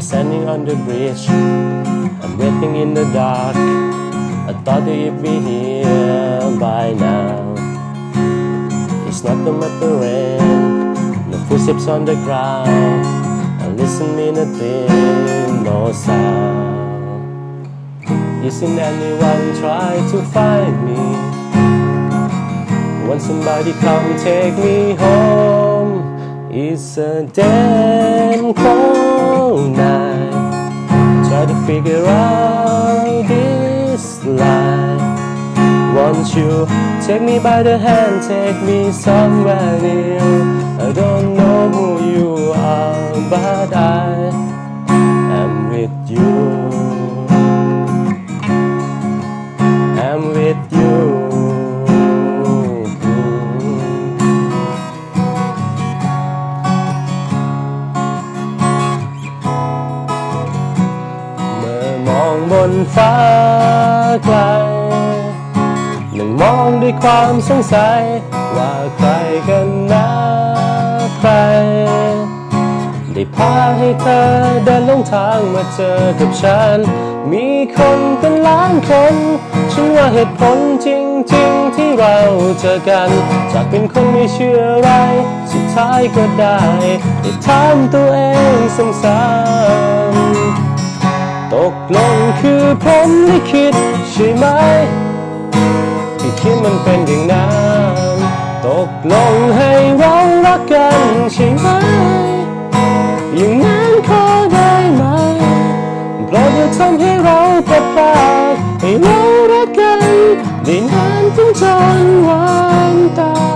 on the bridge. I'm waiting in the dark. I thought that you'd be here by now. It's not the matter rain, no footsteps on the ground. I listen in a dim, no sound. Isn't anyone try to find me? Won't somebody come take me home? It's a damn cold night. Try to figure out this life. Won't you take me by the hand, take me somewhere new? I don't อมองบนฟ้าไกลหนึ่งมองด้วยความสงสัย ว่าใครกันนะใครได้พาให้เธอเดินลงทางมาเจอกับฉัน มีคนเป็นล้านคน ฉันว่าเหตุผลจริงๆที่เราเจอกัน จากเป็นคนไม่เชื่ออะไร สุดท้ายก็ได้ ได้ถามตัวเองซ้ำ มลิขิตใช่ไหมที่คิดมันเป็นอย่างนั้นตกลงให้เรารักกันใช่ไหมอย่างนั้นขอได้ไหมโปรดอย่าทำให้เราประพลาให้เรารักกันได้นานถึงจนวันตาย